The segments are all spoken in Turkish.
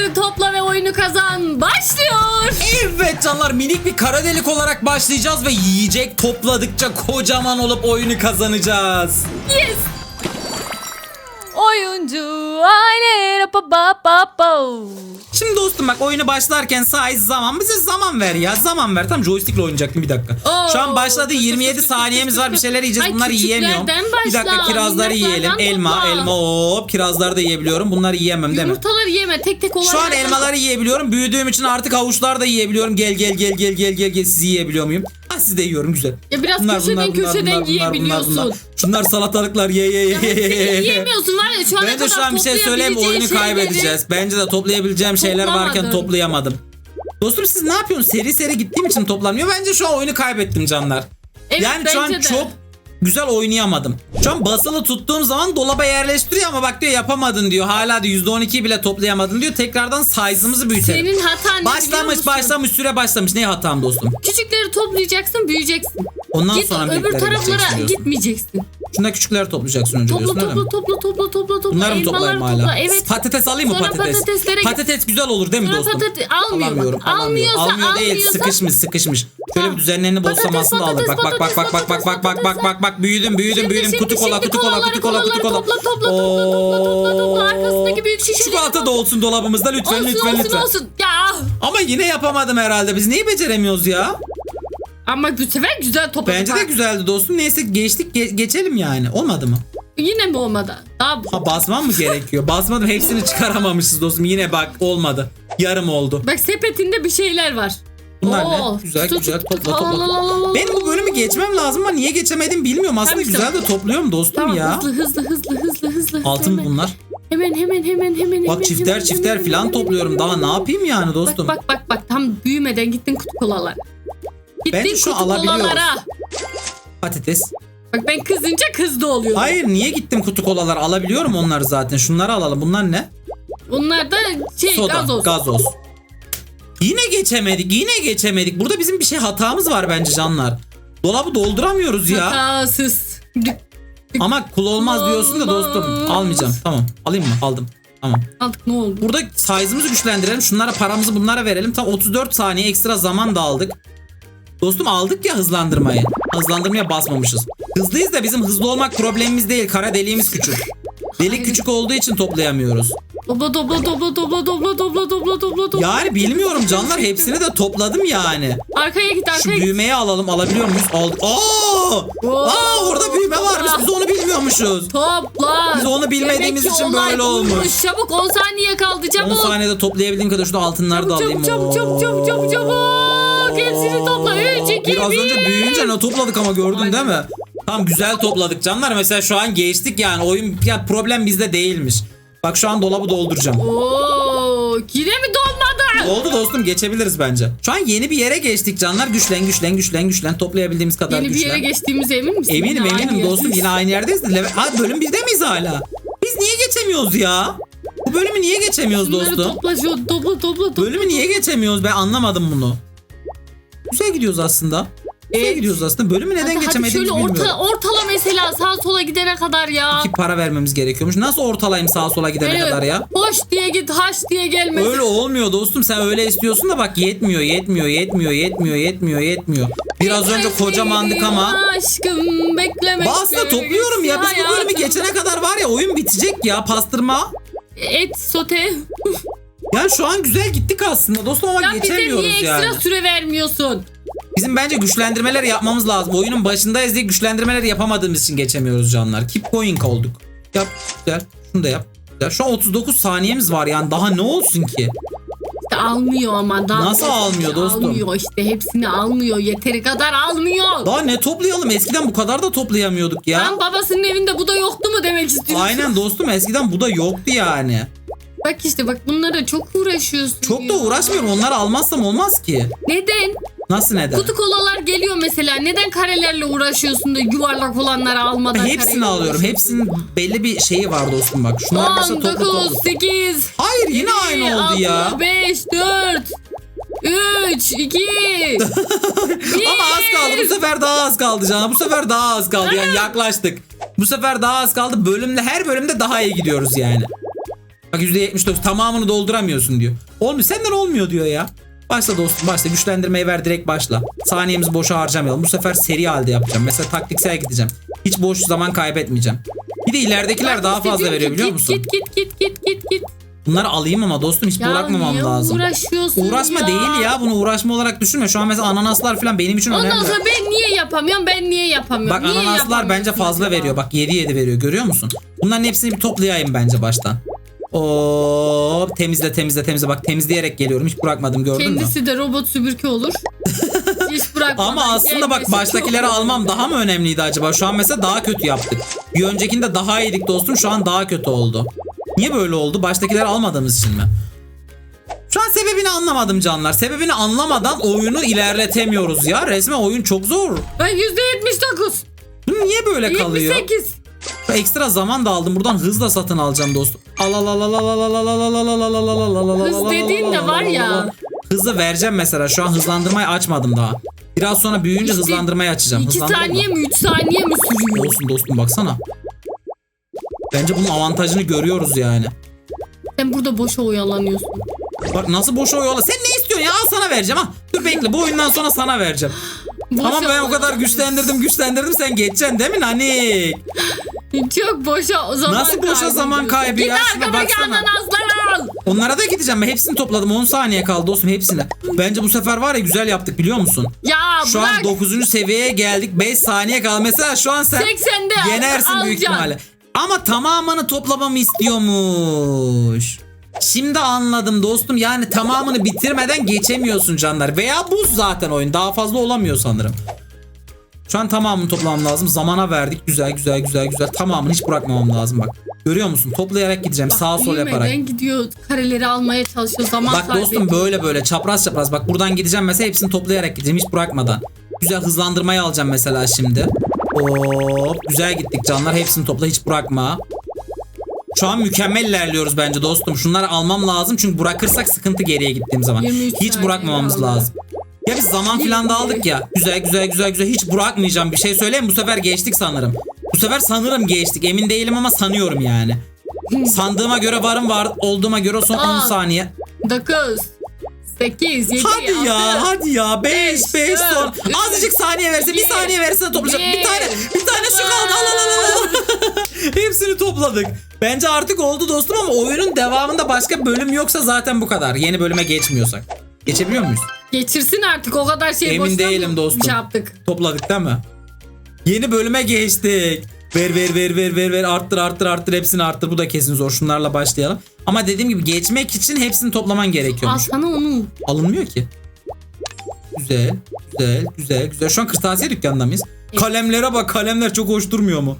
Çiçekleri topla ve oyunu kazan. Başlıyor. Evet canlar minik bir kara delik olarak başlayacağız ve yiyecek topladıkça kocaman olup oyunu kazanacağız. Yes. Oyuncu aile. Şimdi dostum bak oyunu başlarken size zaman bize zaman ver ya zaman ver. Tam joystickle oynayacaktım bir dakika. Oo. Şu an başladı 27 saniyemiz var bir şeyler yiyeceğiz bunları yiyemiyorum. Bir dakika kirazları yiyelim elma elma hop kirazları da yiyebiliyorum bunları yiyemem değil mi? Yumurtaları yeme tek tek olarak. Şu an elmaları yiyebiliyorum. Büyüdüğüm için artık havuçlar da yiyebiliyorum. Gel gel gel gel gel gel gel sizi yiyebiliyor muyum? Ha siz de yiyorum güzel. Ya biraz köşeden köşeden yiyebiliyorsun. Şunlar salatalıklar ye ye ye ye ye ye. Yiyemiyorsun var ya şu ana Ben de kadar şu an bir şey söyleyeyim oyunu toplayabileceğin kaybedeceğiz. Bence de toplayabileceğim şeyler varken toplayamadım. Dostum siz ne yapıyorsunuz? Seri seri gittiğim için toplanmıyor. Bence şu an oyunu kaybettim canlar. Evet, yani şu an de. çok güzel oynayamadım. Şu an basılı tuttuğum zaman dolaba yerleştiriyor ama bak diyor yapamadın diyor. Hala da %12 bile toplayamadın diyor. Tekrardan size'ımızı büyütelim. Senin hatan ne biliyor Başlamış musun? başlamış süre başlamış. Ne hatam dostum? Küçükleri toplayacaksın büyüyeceksin. Ondan Git sonra öbür büyükleri taraflara gitmeyeceksin. Şunda küçükleri toplayacaksın önce Topla diyorsun öyle mi? topla topla topla topla topla. Bunları mı Elmaları toplayayım hala? topla. Evet. Patates alayım mı Sonra patates? patateslere git. Patates güzel olur değil mi Sonra dostum? patates almıyor. Alamıyorum. bak. alamıyor. Almıyorsa Almıyor değil. almıyorsa- Sıkışmış sıkışmış. Şöyle bir düzenlerini bozsam Patates, aslında alır. Bak bak bak bak bak bak bak bak bak bak bak büyüdüm büyüdüm Şimdi, büyüdüm şimdi, kutu kola şimdi kutu kola kolaları, kutu kola kutu kola. kolaları Topla topla topla topla topla topla arkasındaki büyük şişeleri. Çikolata da olsun dolabımızda lütfen Olsun lütfen olsun lütfen. olsun. Ya. Ama yine yapamadım herhalde. Biz neyi beceremiyoruz ya? Ama bu sefer güzel topladık. Bence de ha. güzeldi dostum. Neyse geçtik ge- geçelim yani. Olmadı mı? Yine mi olmadı? Daha Ha basmam mı gerekiyor? Basmadım hepsini çıkaramamışız dostum. Yine bak olmadı. Yarım oldu. Bak sepetinde bir şeyler var. Bunlar Oo, ne? Güzel tut, güzel topla topla. Al, Benim bu bölümü geçmem lazım ama niye geçemedim bilmiyorum. Aslında Tamam, güzel de topluyorum dostum Tamam ya. hızlı hızlı hızlı hızlı hızlı. Altın hemen. bunlar. Hemen hemen hemen hemen. Bak hemen, çifter hemen, çifter hemen, filan hemen, topluyorum. hemen, Daha hemen. ne yapayım yani dostum? Bak bak bak bak tam büyümeden gittin kutu kolalara. Gittin Bence şu kutu kolalara. Patates. Bak ben kızınca kızdı oluyor. Hayır niye gittim kutu kolalar? Alabiliyorum onları zaten. Şunları alalım. Bunlar ne? Bunlar da şey Soda, gazoz. gazoz. Yine geçemedik. Yine geçemedik. Burada bizim bir şey hatamız var bence canlar. Dolabı dolduramıyoruz ya. Hatasız. Ama kul olmaz diyorsun da dostum. Almayacağım. Tamam. Alayım mı? Aldım. Tamam. Aldık ne oldu? Burada size'ımızı güçlendirelim. Şunlara paramızı bunlara verelim. Tam 34 saniye ekstra zaman da aldık. Dostum aldık ya hızlandırmayı. Hızlandırmaya basmamışız. Hızlıyız da bizim hızlı olmak problemimiz değil. Kara deliğimiz küçük. Delik küçük olduğu için toplayamıyoruz. Dobla dobla dobla dobla dobla dobla dobla dobla dobla. Yani bilmiyorum canlar hepsini de topladım yani. Arkaya git Şu arkaya git. büyümeyi alalım. Alabiliyor muyuz? Aldık. Aa! Aa orada büyüme varmış. Biz onu bilmiyormuşuz. Topla. Biz onu bilmediğimiz Demek ki için olay böyle olmuş. bulmuş. Çabuk 10 saniye kaldı 10 çabuk. saniyede toplayabildiğim kadar şurada altınları da alayım. Çabuk çabuk çabuk çabuk çabuk çabuk. Hepsini topla. 3 2 Biraz 1. önce büyüyünce ne topladık ama gördün değil mi? Tam güzel topladık canlar. Mesela şu an geçtik yani. Oyun ya problem bizde değilmiş. Bak şu an dolabı dolduracağım. Oo, yine mi dolmadı? Oldu dostum geçebiliriz bence. Şu an yeni bir yere geçtik canlar. Güçlen güçlen güçlen güçlen toplayabildiğimiz kadar Yeni bir güçlen. yere geçtiğimize emin misin? Eminim Yine aynı eminim dostum yerdeyiz. yine aynı yerdeyiz. de Leve- Ha bölüm 1'de miyiz hala? Biz niye geçemiyoruz ya? Bu bölümü niye geçemiyoruz Bunları dostum? topla şu topla topla topla. Bölümü niye geçemiyoruz? Ben anlamadım bunu. Güzel gidiyoruz aslında. Evet. gidiyoruz aslında. Bölümü neden Hadi, hadi geçemediğimizi şöyle bilmiyorum. orta, ortala mesela sağa sola gidene kadar ya. Ki para vermemiz gerekiyormuş. Nasıl ortalayayım sağa sola gidene Böyle kadar ya? Hoş diye git haş diye gelme. Öyle olmuyor dostum. Sen öyle istiyorsun da bak yetmiyor, yetmiyor, yetmiyor, yetmiyor, yetmiyor, yetmiyor. Biraz önce kocamandık ama. Aşkım beklemek. Ba aslında topluyorum ya. Biz bu bölümü hayatım. geçene kadar var ya oyun bitecek ya pastırma. Et sote. Yani şu an güzel gittik aslında dostum ama Ya bize geçemiyoruz niye ekstra yani. süre vermiyorsun? Bizim bence güçlendirmeler yapmamız lazım. Oyunun başındayız diye güçlendirmeleri yapamadığımız için geçemiyoruz canlar. Keep going olduk. Yap güzel. Şunu da yap. Güzel. Şu an 39 saniyemiz var yani daha ne olsun ki? İşte almıyor ama. Daha Nasıl almıyor dostum? Almıyor işte hepsini almıyor. Yeteri kadar almıyor. Daha ne toplayalım? Eskiden bu kadar da toplayamıyorduk ya. Lan babasının evinde bu da yoktu mu demek istiyorsun? Aynen dostum eskiden bu da yoktu yani. Bak işte bak bunlara çok uğraşıyorsun. Çok da ya. uğraşmıyorum. Onları almazsam olmaz ki. Neden? Nasıl neden? Kutu kolalar geliyor mesela. Neden karelerle uğraşıyorsun da yuvarlak olanları almadan Hepsini alıyorum. Hepsinin belli bir şeyi var dostum bak. Şunlar mesela 10, toplu 9, toplu. 8, Hayır yine aynı oldu ya. 5, 4, 3, 2, Ama az kaldı. Bu sefer daha az kaldı canım. Bu sefer daha az kaldı. Yani yaklaştık. Bu sefer daha az kaldı. Bölümde her bölümde daha iyi gidiyoruz yani. Bak %79 tamamını dolduramıyorsun diyor. Olmuyor senden olmuyor diyor ya. Başla dostum başla güçlendirmeyi ver direkt başla. Saniyemizi boşa harcamayalım. Bu sefer seri halde yapacağım. Mesela taktiksel gideceğim. Hiç boş zaman kaybetmeyeceğim. Bir de ileridekiler Ben daha fazla veriyor biliyor git, musun? Git git git git git git. Bunları alayım ama dostum hiç Ya bırakmamam niye lazım. uğraşıyorsun Uğraşma ya? değil ya bunu uğraşma olarak düşünme. Şu an mesela ananaslar falan benim için Ondan önemli. sonra ben niye yapamıyorum ben niye yapamıyorum? Bak Niye ananaslar bence fazla acaba? veriyor. Bak 7 7 veriyor görüyor musun? Bunların hepsini bir toplayayım bence baştan. Oo temizle temizle temizle bak temizleyerek geliyorum hiç bırakmadım gördün mü? Kendisi de robot süpürge olur. Hiç bırakmadan Ama aslında bak baştakileri almam daha mı önemliydi acaba? Şu an mesela daha kötü yaptık. Bir öncekinde daha iyiydik dostum şu an daha kötü oldu. Niye böyle oldu? Baştakileri almadığımız için mi? Şu an sebebini anlamadım canlar. Sebebini anlamadan oyunu ilerletemiyoruz ya. Resmen oyun çok zor. Ben %79. Bu Niye böyle kalıyor? 78. Ekstra zaman da aldım. Buradan hızla satın alacağım dostum. Al al al al al al al al al al al al al al al Hız dediğin de var ya. al. Hızı vereceğim mesela. Şu an hızlandırmayı açmadım daha. Biraz sonra büyüyünce İşte hızlandırmayı açacağım. 2 Hızlandırma. saniye mi 3 saniye mi sürüyor? Olsun dostum baksana. Bence bunun avantajını görüyoruz yani. Sen burada boşa oyalanıyorsun. Bak nasıl boşa yola. Sen ne istiyorsun ya? Al sana vereceğim ha. Dur bekle bu oyundan sonra sana vereceğim. Ama ben o kadar güçlendirdim güçlendirdim sen geçeceksin değil mi Nanik? Çok boşa o zaman Nasıl boşa kaybediyorsun. zaman kaybı ya? Git Şuna arkadaki baksana. al. Onlara da gideceğim ben hepsini topladım 10 saniye kaldı dostum hepsine. Bence bu sefer var ya güzel yaptık biliyor musun? Ya Şu bırak. an 9. seviyeye geldik 5 saniye kaldı. Mesela şu an sen 80'de yenersin büyük alacaksın. ihtimalle. Ama tamamını toplamamı istiyormuş. Şimdi anladım dostum yani tamamını bitirmeden geçemiyorsun canlar. Veya bu zaten oyun daha fazla olamıyor sanırım. Şu an tamamını toplamam lazım. Zamana verdik. Güzel güzel güzel güzel. Tamamını hiç bırakmamam lazım bak. Görüyor musun? Toplayarak gideceğim. Bak, Sağ sol yaparak. gidiyor kareleri almaya çalışıyor zaman Bak dostum kaybediyor. böyle böyle çapraz çapraz. Bak buradan gideceğim mesela hepsini toplayarak gideceğim hiç bırakmadan. Güzel hızlandırmayı alacağım mesela şimdi. Hop güzel gittik canlar hepsini topla hiç bırakma. Şu an mükemmel ilerliyoruz bence dostum. Şunları almam lazım çünkü bırakırsak sıkıntı geriye gittiğim zaman. 23 Hiç bırakmamamız lazım. Ya biz zaman filan da aldık ya. Güzel güzel güzel güzel hiç bırakmayacağım. Bir şey söyleyeyim bu sefer geçtik sanırım. Bu sefer sanırım geçtik. Emin değilim ama sanıyorum yani. Sandığıma göre varım var olduğuma göre son 10 Aa. saniye. 9 8 7 Hadi ya hadi ya 5 beş, 5 dört, son üç, azıcık saniye verse bir iki, saniye verse toplayacağım. Bir bir, tane bir tane şu kaldı al al al al. Hepsini topladık. Bence artık oldu dostum ama oyunun devamında başka bölüm yoksa zaten bu kadar. Yeni bölüme geçmiyorsak. Geçebiliyor muyuz? Geçirsin artık o kadar şey Emin boşuna değilim mı dostum. Şey yaptık. Topladık değil mi? Yeni bölüme geçtik. Ver ver ver ver ver ver arttır arttır arttır hepsini arttır. Bu da kesin zor. Şunlarla başlayalım. Ama dediğim gibi geçmek için hepsini toplaman gerekiyormuş. sana onu. Alınmıyor ki. Güzel, güzel, güzel, güzel. Şu an kırtasiye dükkanında mıyız? Kalemlere bak, kalemler çok hoş durmuyor mu?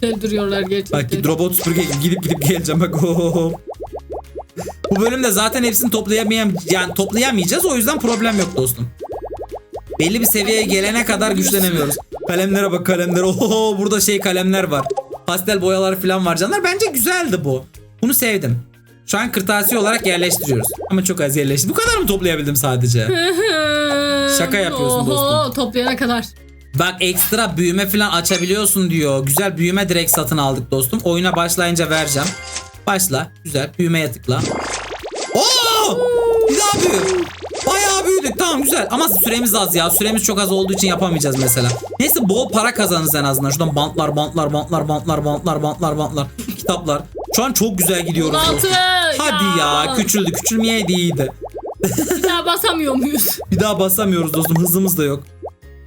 Güzel duruyorlar gerçekten. Bak robot süpürge gidip gidip geleceğim bak. Oo. Bu bölümde zaten hepsini toplayamayam yani toplayamayacağız o yüzden problem yok dostum. Belli bir seviyeye gelene kadar güçlenemiyoruz. Kalemlere bak kalemlere. Oo burada şey kalemler var. Pastel boyalar falan var canlar. Bence güzeldi bu. Bunu sevdim. Şu an kırtasiye olarak yerleştiriyoruz. Ama çok az yerleşti. Bu kadar mı toplayabildim sadece? Şaka yapıyorsun Oho, dostum. toplayana kadar. Bak ekstra büyüme falan açabiliyorsun diyor. Güzel büyüme direkt satın aldık dostum. Oyuna başlayınca vereceğim. Başla. Güzel. Büyümeye tıkla. Bir daha büyü. Bayağı büyüdük. Tamam güzel. Ama süremiz az ya. Süremiz çok az olduğu için yapamayacağız mesela. Neyse bol para kazanırız en azından. Şuradan bantlar, bantlar, bantlar, bantlar, bantlar, bantlar, bantlar. Kitaplar. Şu an çok güzel gidiyoruz 16. dostum. Hadi ya. Küçüldü. Küçülmeyeydi iyiydi. Bir daha basamıyor muyuz? Bir daha basamıyoruz dostum. Hızımız da yok.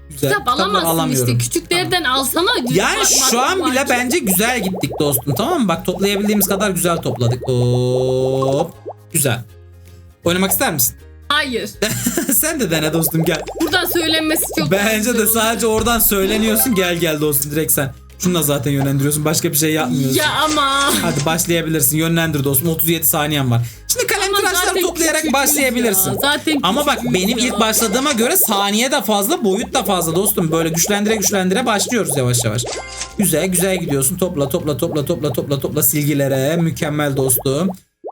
Güzel. Kitap alamazsın işte. Küçüklerden alsana. Yani Bak, şu an bile bence güzel gittik dostum tamam mı? Bak toplayabildiğimiz kadar güzel topladık. Hop. Güzel. Oynamak ister misin? Hayır. Sen de dene dostum gel. Buradan söylenmesi çok Bence de sadece oradan söyleniyorsun gel gel dostum direkt sen. Şununla zaten yönlendiriyorsun başka bir şey yapmıyorsun. Ya ama. Hadi başlayabilirsin yönlendir dostum 37 saniyen var. Şimdi kalem tıraşları toplayarak başlayabilirsin. ya, zaten Ama bak benim ya. ilk başladığıma göre saniye de fazla boyut da fazla dostum. Böyle güçlendire güçlendire başlıyoruz yavaş yavaş. Güzel güzel gidiyorsun. Topla topla topla topla topla topla silgilere. Mükemmel dostum.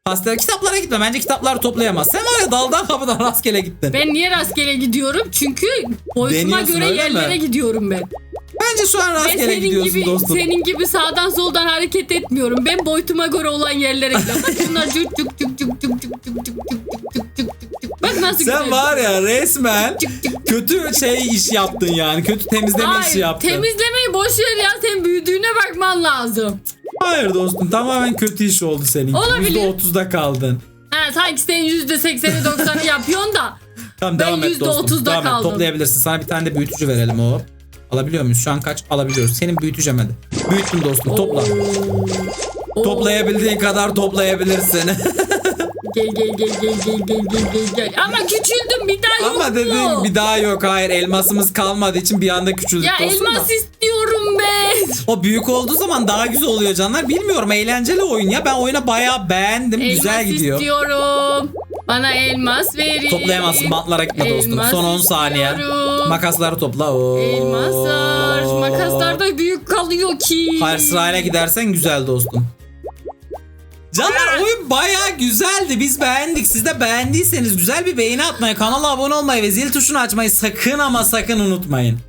Pastel kitaplara gitme. Bence kitaplar toplayamaz. Sen var ya daldan kapıdan rastgele gittin. Ben niye rastgele gidiyorum? Çünkü boyutuma Deniyorsun, göre öyle yerlere mi? gidiyorum ben. Bence şu an Ve rastgele senin gidiyorsun gibi, dostum. senin gibi sağdan soldan hareket etmiyorum. Ben boyutuma göre olan yerlere gidiyorum. Bak şunlar cuk cuk cuk cuk cuk cuk cuk cuk cuk cuk cuk cuk cuk. Bak nasıl Sen var ya resmen Cuk cuk. kötü şey iş yaptın yani. Kötü temizleme işi Hayır, yaptın. temizlemeyi boş ver ya. Sen büyüdüğüne bakman lazım. Hayır dostum tamamen kötü iş oldu senin. Olabilir. %30'da kaldın. Ha, sanki sen %80'i 90'ı yapıyorsun da. Tamam Ben devam et dostum. %30'da Devam et. kaldım. Toplayabilirsin. Sana bir tane de büyütücü verelim o. Alabiliyor muyuz? Şu an kaç alabiliyoruz? Senin büyüteceğim hadi. Büyüttüm dostum topla. Oo. Toplayabildiğin kadar toplayabilirsin. Gel gel gel gel gel gel gel gel gel. Ama küçüldüm bir daha yok Ama dediğim mu? bir daha yok. Hayır elmasımız kalmadığı için bir anda küçüldük Ya dostum da. elmas ben. O büyük olduğu zaman daha güzel oluyor canlar. Bilmiyorum eğlenceli oyun ya. Ben oyuna bayağı beğendim. güzel elmas gidiyor. istiyorum. Bana elmas verin. Toplayamazsın bantlara gitme dostum. Elmas Son 10 saniye. istiyorum. Makasları topla. Oo. Elmaslar. Makaslar da büyük kalıyor ki. Hayır sırayla gidersen güzel dostum. Canlar oyun baya güzeldi. Biz beğendik. Siz de beğendiyseniz güzel bir beğeni atmayı, kanala abone olmayı ve zil tuşunu açmayı sakın ama sakın unutmayın.